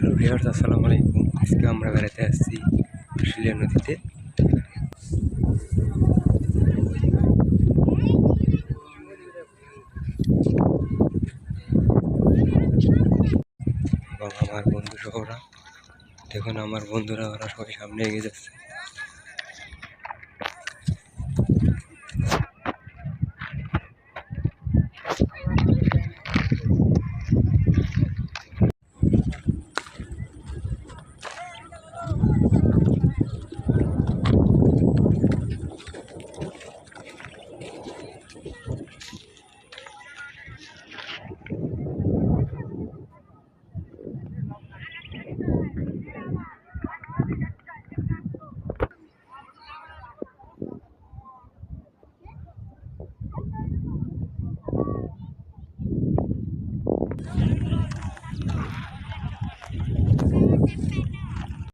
Hello viewers আসসালামু আলাইকুম। আজকে আমরা বেড়াতে আসছি আশুলিয়া নদীতে। এবং আমার বন্ধু সহরা দেখুন, আমার বন্ধুরা, ওরা সবাই সামনে এগিয়ে যাচ্ছে।